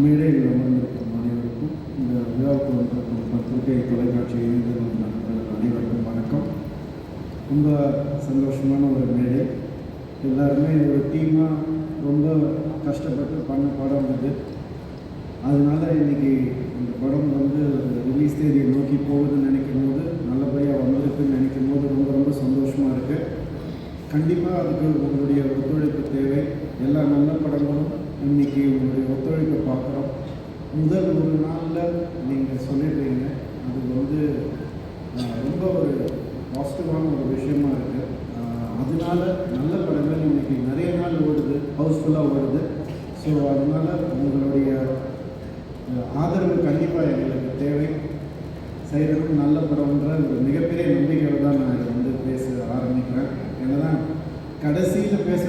மேடையில் அமர்ந்திருக்கும் அனைவருக்கும் இந்த விழாவுக்கு வந்திருக்கும் பத்திரிகை தொலைக்காட்சி இணையதளம் அனைவருக்கும் வணக்கம். ரொம்ப சந்தோஷமான ஒரு மேடை. எல்லாருமே ஒரு டீமாக ரொம்ப கஷ்டப்பட்டு பண்ண படம் இது அதனால் இன்றைக்கி இந்த படம் வந்து ரிலீஸ் தேதியை நோக்கி போகுதுன்னு நினைக்கும் போது நல்லபடியாக வந்திருக்குன்னு நினைக்கும் போது ரொம்ப ரொம்ப சந்தோஷமாக இருக்குது கண்டிப்பாக அதுக்கு உங்களுடைய ஒத்துழைப்பு தேவை. எல்லா நல்ல படங்களும் இன்னைக்கு உங்களுடைய ஒத்துழைப்பு முதல் ஒரு நாளில் நீங்கள் சொல்லிடுறீங்க அது வந்து ரொம்ப ஒரு பாசிட்டிவான ஒரு விஷயமா இருக்குது அதனால நல்ல படங்கள் இன்னைக்கு நிறைய நாள் ஓடுது ஹவுஸ்ஃபுல்லாக ஓடுது. ஸோ அதனால உங்களுடைய ஆதரவு கண்டிப்பாக எங்களுக்கு தேவை. செய்கிறதும் நல்ல படம்ன்ற ஒரு மிகப்பெரிய நம்பிக்கையோடு தான் நான் இதை வந்து பேச ஆரம்பிக்கிறேன். ஏன்னா கடைசியில் பேச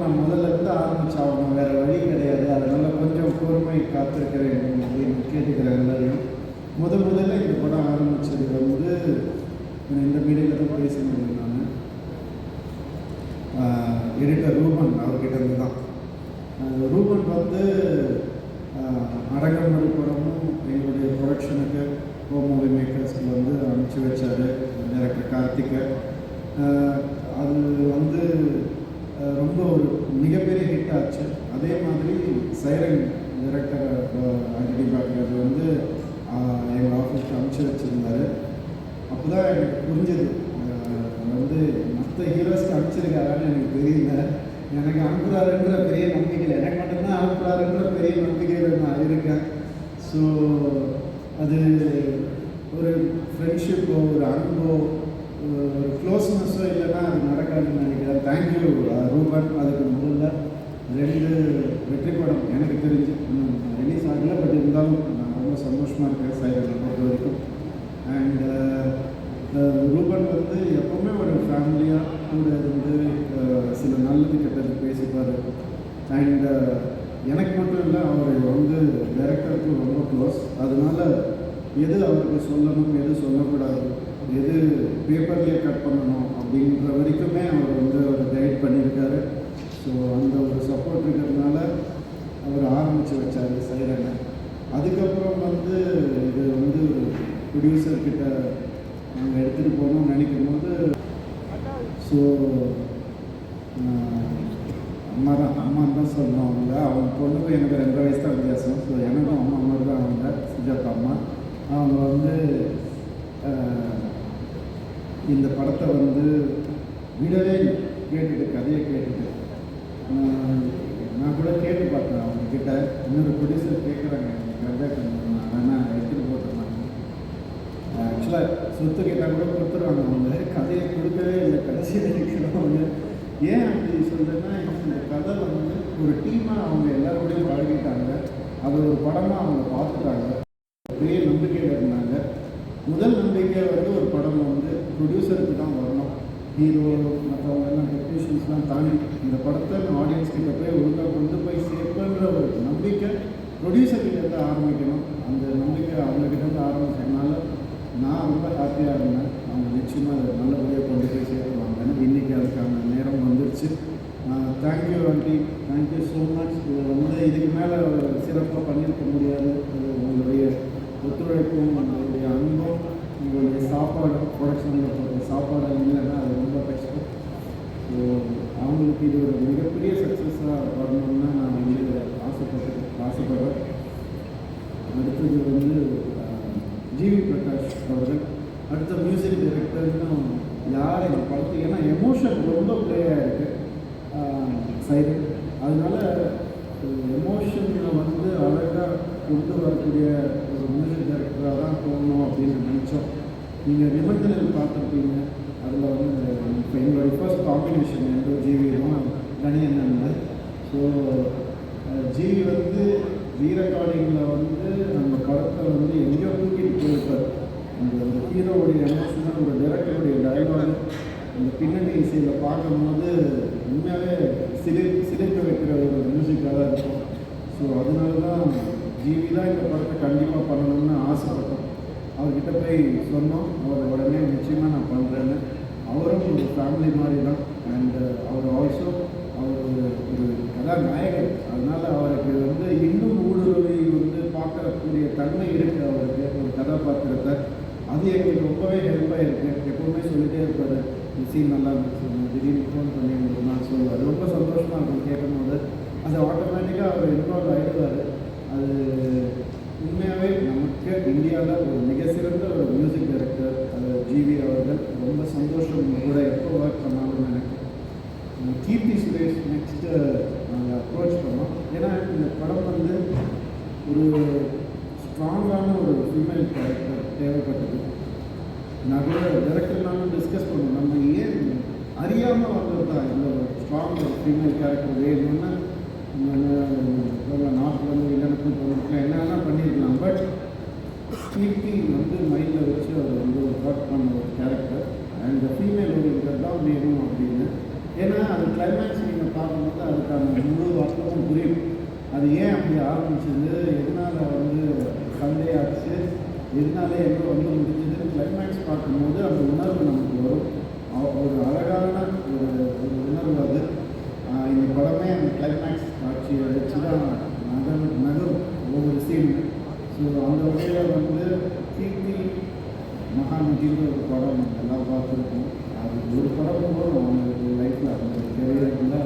நான் முதல்ல இருந்து ஆரம்பிச்சாகணும். வேறு வழி கிடையாது. அதனால் கொஞ்சம் பொறுமை காத்திருக்கிறேன் அப்படின்னு கேட்டுக்கிறேன் எல்லாரையும். முத முதல்ல இந்த படம் ஆரம்பித்தது வந்து இந்த மீடியில் தான் பேச முடியும் நான் எடிட்டர் ரூபன் அவர்கிட்ட இருந்து தான். ரூபன் வந்து அடங்கமொழி படமும் எங்களுடைய ப்ரொடக்ஷனுக்கு ஹோம் மூவி மேக்கர்ஸ்க்கு வந்து அனுப்பிச்சி வச்சார். டேரக்டர் கார்த்திகை. அது வந்து ரொம்ப ஒரு மிகப்பெரிய ஹிட் ஆச்சு. அதே மாதிரி சைரன் டைரக்டர் ஆண்டனி பாக்கிறது வந்து எங்கள் ஆஃபீஸ்க்கு அனுப்பிச்சு வச்சுருந்தாரு. அப்போ தான் எனக்கு புரிஞ்சது. வந்து மற்ற ஹீரோஸ்க்கு அனுப்பிச்சிருக்காரான்னு எனக்கு தெரியல. எனக்கு அனுப்புகிறாருன்ற பெரிய நம்பிக்கையில் எனக்கு மட்டும்தான் அனுப்புகிறாருன்ற பெரிய நம்பிக்கையில் நான் இருக்கேன். ஸோ அது ஒரு ஃப்ரெண்ட்ஷிப்போ ஒரு அன்போ ஒரு க்ளோஸ்னஸ்ஸோ இல்லைன்னா அது நடக்காதுன்னு நினைக்கிறேன். தேங்க்யூ ரூபன் அதுக்கு முதல்ல ரெண்டு வெற்றி படம் எனக்கு தெரிஞ்சு. இன்னும் ரிலீஸ் ஆகலை பட் இருந்தாலும் நான் ரொம்ப சந்தோஷமாக இருக்கேன் சைலண்ட் பொறுத்த வரைக்கும். அண்ட் ரூபன் வந்து எப்போவுமே ஒரு ஃபேமிலியாக கூட இருந்து சில நல்லது கெட்டது பேசிப்பார். அண்ட் எனக்கு மட்டும் இல்லை அவர் வந்து டைரக்டருக்கு ரொம்ப க்ளோஸ் அதனால் எது அவருக்கு சொல்லணும் எது சொல்லக்கூடாது எது பேப்பர்லேயே கட் பண்ணணும் அப்படின்ற வரைக்குமே அவர் வந்து அவர் கைட் பண்ணியிருக்காரு. ஸோ அந்த ஒரு சப்போர்ட் இருக்கிறதுனால அவர் ஆரம்பித்து வச்சார் சைரனை. அதுக்கப்புறம் வந்து இது வந்து ப்ரொடியூசர்கிட்ட நாங்கள் எடுத்துகிட்டு போகணும்னு நினைக்கும் போது ஸோ அம்மா தான் அம்மா தான் சொன்னோம் அவங்க அவங்க பொண்ணுக்கும் எனக்கு ரெண்டு வயசு தான் வித்தியாசம். ஸோ எனக்கும் அம்மா மாதிரி தான் அவங்க சுஜாதா அம்மா. அவங்க வந்து இந்த படத்தை வந்து விடவே கேட்டுட்டு கதையை கேட்டுட்டு. நான் கூட கேட்டு பார்த்தேன் அவங்க கிட்ட இன்னொரு ப்ரொடியூசர் கேட்குறாங்க கதை கொஞ்சம் நான் எடுத்துகிட்டு போட்டுருந்தாங்க ஆக்சுவலாக சொத்து கேட்டால் கூட கொடுத்துருவாங்க அவங்க. கதையை கொடுக்கவே இல்லை. கடைசியில் இருக்கிறவங்க ஏன் அப்படி சொல்கிறேன்னா இந்த கதை வந்து ஒரு டீமாக அவங்க எல்லாரோடையும் வாழ்கிட்டாங்க அது ஒரு படமாக அவங்க பார்த்துட்டாங்க பெரிய நம்பிக்கையில் இருந்தாங்க முதல் நம்பிக்கை வந்து ஒரு படம் வந்து ப்ரொடியூசருக்கு தான் வரணும். ஹீரோ மற்றவங்க எல்லாம் டெக்னீஷியன்ஸ்லாம் தாண்டி இந்த படத்தை ஆடியன்ஸ் கிட்ட போய் ஒழுங்காக கொண்டு போய் சேர்ப்புன்ற ஒரு நம்பிக்கை ப்ரொடியூசர்கிட்ட ஆரம்பிக்கணும். அந்த நம்பிக்கை அவங்ககிட்ட இருந்து ஆரம்பிச்சதுனால நான் ரொம்ப ஹாப்பியாக இருந்தேன். அவங்க நிச்சயமாக அதை நல்லபடியாக கொண்டு போய் சேர்த்துவாங்க இன்றைக்கி அதுக்கான நேரம் வந்துருச்சு. Thank you aunty thank you so much இது வந்து இதுக்கு மேலே சிறப்பாக பண்ணியிருக்க முடியாது. உங்களுடைய ஒத்துழைப்பும் உங்களுடைய அன்பும் உங்களுடைய சாப்பாடு ப்ரொடக்ஷனில் போடுற சாப்பாடு இல்லைன்னா அது ரொம்ப கஷ்டம். ஸோ அவங்களுக்கு இது ஒரு மிகப்பெரிய சக்ஸஸாக வரணும்னா நான் வந்து ஆசைப்பட்டு ஆசைப்படுறேன். அடுத்தது வந்து ஜிவி பிரகாஷ் அவர்கள். அடுத்த மியூசிக் டைரக்டர்னும் யார் எங்கள் படத்துக்கு ஏன்னா எமோஷன் ரொம்ப ப்ளே ஆகிருக்கு சைடு அதனால எமோஷனில் வந்து அழகாக கொண்டு வரக்கூடிய ஒரு மியூசிக் டைரக்டராக தான் போகணும் அப்படின்னு நினச்சோம். நீங்கள் நிபந்தனைகள் பார்த்துருப்பீங்க. அதில் வந்து இப்போ எங்களுடைய ஃபர்ஸ்ட் காம்பினேஷன் எங்கள் ஜிவியும் கணியண்ணன் ஸோ ஜிவி வந்து ரீரெக்கார்டிங்கில் வந்து நம்ம படத்தை வந்து எங்கேயோ தூக்கிட்டு போயிருப்பார். அந்த ஒரு ஹீரோவுடைய எமோஷனல் ஒரு டைரக்டருடைய டைலாக் அந்த பின்னணி இசையில் பார்க்கும்போது உண்மையாகவே சிலை சிலைக்க வைக்கிற ஒரு மியூசிக்காக தான் இருக்கும். ஸோ அதனால தான் ஜீவி தான் இந்த படத்தை கண்டிப்பாக பண்ணணும்னு ஆசைப்பட்டோம். அவர்கிட்ட போய் சொன்னோம். அவர் உடனே நிச்சயமாக நான் பண்ணுறேன்னு அவரும் ஒரு ஃபேமிலி மாதிரி தான் அண்ட் அவர் ஆல்சோ அவர் ஒரு ஒரு கதாநாயகன். அதனால் அவருக்கு வந்து இன்னும் ஊடுருவி பார்க்கக்கூடிய தன்மை இருக்குது அவருக்கு. ஒரு கதாபாத்திரத்தை. அது எங்களுக்கு ரொம்பவே ஹெல்ப்பாக இருக்குது எப்பவுமே சொல்லிட்டே இருப்பார். இந்த சீன் நல்லா இருந்துச்சு. திடீர்னு ஃபோன் பண்ணி நான் நாள் சொல்லுவார். ரொம்ப சந்தோஷமாக இருக்கும் கேட்கும்போது. அது ஆட்டோமேட்டிக்காக அவர் இன்வால்வ் ஆகிடுவார் அது உண்மையாகவே நமக்கு இந்தியாவில் ஒரு மிக சிறந்த ஒரு மியூசிக் டைரக்டர் அது ஜிவி அவர்கள். ரொம்ப சந்தோஷம். கூட எப்போ ஒர்க் பண்ணாலும் எனக்கு கீர்த்தி சுரேஷ் நெக்ஸ்ட்டு நாங்கள் அப்ரோச் பண்ணோம். ஏன்னா இந்த படம் வந்து ஒரு ஸ்ட்ராங்கான ஒரு ஃபீமேல் கேரக்டர் தேவைப்பட்டது. நான் கூட டேரக்டர்னாலும் டிஸ்கஸ் பண்ணோம். நம்ம ஏன் அறியாமல் வந்தது தான் இந்த ஒரு ஸ்ட்ராங் ஒரு ஃபீமேல் கேரக்டர் வேணும்னா. நார்த்லேருந்து வில்லனுக்கு பொருளுக்கு என்ன வேணால் பண்ணியிருக்கலாம். பட் கீர்த்தி வந்து மைண்டில் வச்சு அவர் வந்து ஒரு ஒர்க் பண்ண ஒரு கேரக்டர் அண்ட் ஃபீமேல் ஓரியன்ட் தான் வேணும் அப்படின்னு. ஏன்னா அது கிளைமேக்ஸ் நீங்கள் பார்க்கும்போது அதுக்கான முழு அர்த்தமும் புரியும். அது ஏன் அப்படி ஆரம்பிச்சது? எதனால் வந்து சண்டே ஆச்சு எதனால எங்கே வந்து முடிஞ்சது கிளைமேக்ஸ் பார்க்கும்போது அந்த உணர்வு நமக்கு வரும். அ- ஒரு அழகான ஒரு ஒரு உணர்வு அது ஆஹ் இந்த படமே அந்த கிளைமேக்ஸ் காட்சியை வச்சு தான் நகர் நகரும் ஒவ்வொரு சீன் ஸோ அந்த வகையில் வந்து கீர்த்தி மகாநதின்ற ஒரு படம் எல்லாம் பார்த்துருக்கோம். அது ஒரு படம் கூட அவங்களுக்கு லைஃப்பில் அந்த கெரியரில்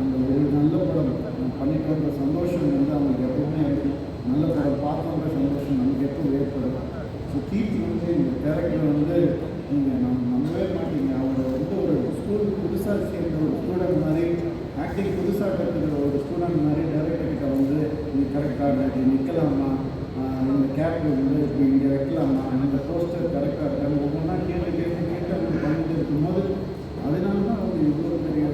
அந்த ஒரு நல்ல படம் பண்ணிக்கிற சந்தோஷம் வந்து அவங்களுக்கு எப்பவுமே இருக்கும் நல்ல படம் பார்த்தோன்ற சந்தோஷம் நமக்கு எப்பவும் ஏற்படும்? ஸோ கீர்த்தி வந்து இந்த கேரக்டர் வந்து நீங்கள் நம்ம நம்பவே மாட்டீங்க. அவங்க வந்து ஒரு ஸ்கூல் புதுசாக சேர்ந்த ஒரு ஸ்டூடெண்ட் மாதிரி ஆக்டிங் புதுசாக கற்றுக்கிற ஒரு ஸ்டூடெண்ட் மாதிரி டேரக்டர் கிட்ட வந்து நீ கரெக்டாக நீ நிற்கலாமா இந்த கேப் வந்து இப்போ இங்கே வைக்கலாமா இந்த போஸ்டர் கரெக்டாக இருக்காங்க ஒவ்வொன்றா கேட்டு கேட்டு கேட்டு அவங்க பண்ணிட்டு இருக்கும்போது அதனால தான் அவங்க இவ்வளோ பெரிய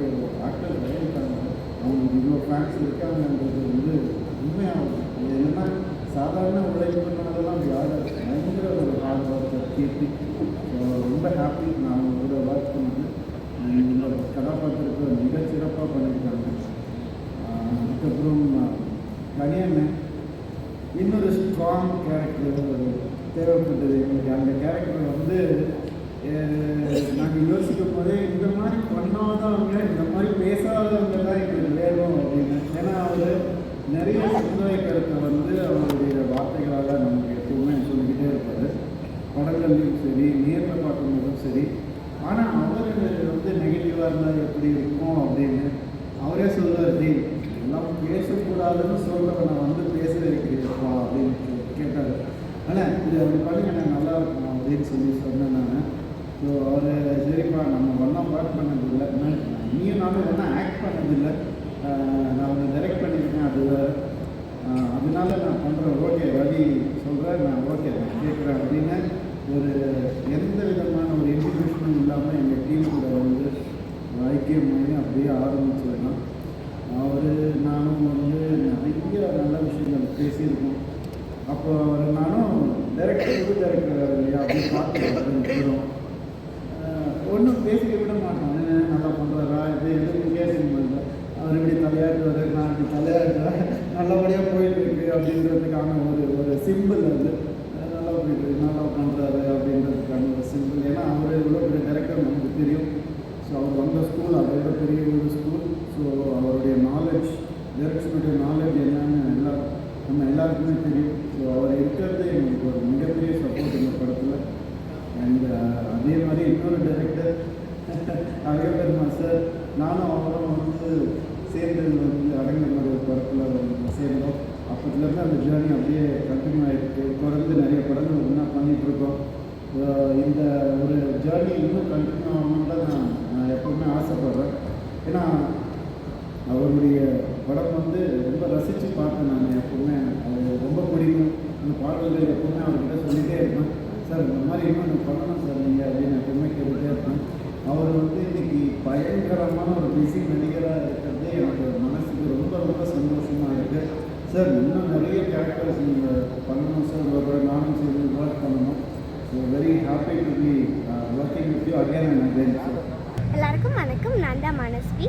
ஆக்டர் வரையிருக்காங்க அவங்களுக்கு இவ்வளோ ஃபேன்ஸ் இருக்காங்கன்றது வந்து உண்மையாகும் அது என்ன சாதாரண உழைப்புனாலலாம் பண்ணதெல்லாம் யாரும் பயங்கர ஒரு ஹார்ட் ஒர்க் கீர்த்தி. ரொம்ப ஹாப்பி நான் அவங்க கூட ஒர்க் பண்ணது. இந்த கதாபாத்திரத்தை மிகச்சிறப்பாக பண்ணியிருக்காங்க. அதுக்கப்புறம் கனியண்ணன். இன்னொரு ஸ்ட்ராங் கேரக்டர் தேவைப்பட்டது எங்களுக்கு. அந்த கேரக்டர் வந்து நாங்கள் யோசிக்கும் போதே இந்த மாதிரி பண்ணாதவங்க இந்த மாதிரி பேசாதவங்க தான் எங்களுக்கு வேணும் அப்படின்னு. ஏன்னா அவர் நிறைய சமுதாய கருத்தை வந்து அவருடைய வார்த்தைகளால் நமக்கு எப்பவுமே சொல்லிக்கிட்டே இருப்பார். படங்கள்லையும் சரி நேரில் பார்க்கும்போதும் சரி. ஆனால் அவர் வந்து நெகட்டிவாக இருந்தால் எப்படி இருக்கும் அப்படின்னு அவரே சொல்லுவார் டேய் எல்லாம் பேசக்கூடாதுன்னு சொல்கிறவனை வந்து பேச வைக்கிறீப்பா கேட்டார். ஆனால் இது அப்படி பண்ணுங்க நல்லா இருக்கும் அப்படின்னு சொல்லி சொன்னேன் நான். ஸோ அவர் சரிப்பா நம்ம ஒன்றும் ஒர்க் பண்ணதில்லை. நான் நீயும் நானும் ஒன்றும் ஆக்ட் பண்ணதில்லை. நான் ஒன்று டைரக்ட் பண்ணியிருக்கேன் அது அதனால நான் பண்ணுறேன் ஓகே வழி சொல்கிறேன் நான் ஓகே நான் கேட்குறேன் அப்படின்னு ஒரு எந்த விதமான ஒரு இன்டிமேஷனும் இல்லாமல் எங்கள் டீம் கூட வந்து ஐக்கியமாகி அப்படியே ஆரம்பிச்சிடலாம் அவர் நானும் வந்து நிறைய நல்ல விஷயங்கள் பேசியிருக்கோம். அப்போ நானும் டைரக்டர் புது டைரக்டர் இல்லையா அப்படின்னு பார்த்து ஒன்றும் பேசிக்க விட மாட்டோம். நல்லா பண்ணுறதா இது எதுவும் கேட்டுங்க அவர் இப்படி தலையாட்டுவார் நான் இப்படி தலையாடுறேன் நல்லபடியாக போயிட்டு இருக்கு அப்படின்றதுக்கான ஒரு ஒரு சிம்பிள் வந்து நல்லா போயிட்டு நல்லா பண்ணுறாரு அப்படின்றதுக்கான ஒரு சிம்பிள் ஏன்னா அவர் எவ்வளோ பெரிய டைரக்டர் நமக்கு தெரியும். ஸோ அவர் வந்த ஸ்கூல் அதை விட பெரிய ஒரு ஸ்கூல் ஸோ அவருடைய நாலேஜ் டைரக்ஷனுடைய நாலேஜ் என்னன்னு எல்லாம் நம்ம எல்லாருக்குமே தெரியும் ஸோ அவர் இருக்கிறது எங்களுக்கு ஒரு மிகப்பெரிய சப்போர்ட் இந்த படத்தில் அண்ட் அதே மாதிரி இன்னொரு டைரக்டர் அழகபெருமா சார் நானும் அவரும் வந்து சேர்ந்தது வந்து அடங்கல் ஒரு படத்தில் சேர்ந்தோம். அப்போதுலேருந்து அந்த ஜேர்னி அப்படியே கண்டினியூ ஆகிருக்கு தொடர்ந்து நிறைய படங்கள் ஒன்றா பண்ணிகிட்ருக்கோம் இந்த ஒரு ஜேர்னி இன்னும் கண்டினியூ ஆகணும்னு தான் நான் நான் எப்போவுமே ஆசைப்பட்றேன். ஏன்னா அவருடைய படம் வந்து ரொம்ப ரசித்து பார்த்தேன் நான் எப்போவுமே. அது ரொம்ப பிடிக்கும். அந்த பாடல்கள் எப்போவுமே அவர்கிட்ட சொல்லிகிட்டே இருப்பேன். சார் இந்த மாதிரி இன்னும் பண்ணணும் சார் நீங்கள் அப்படின்னு எப்பவுமே கேட்டுகிட்டே இருப்பேன். அவர் வந்து இன்னைக்கு பயங்கரமான ஒரு பிஸி நடிகராக இருக்கிறதே எனக்கு மனசுக்கு ரொம்ப ரொம்ப சந்தோஷமாக இருக்குது சார் இன்னும் நிறைய கேரக்டர்ஸ் நீங்கள் பண்ணணும் சார். உங்களோட நானும் சேர்ந்து ஒர்க் பண்ணணும். So very happy to be working with you again and again sir எல்லாருக்கும் வணக்கம். நான் தான் மனஸ்வி.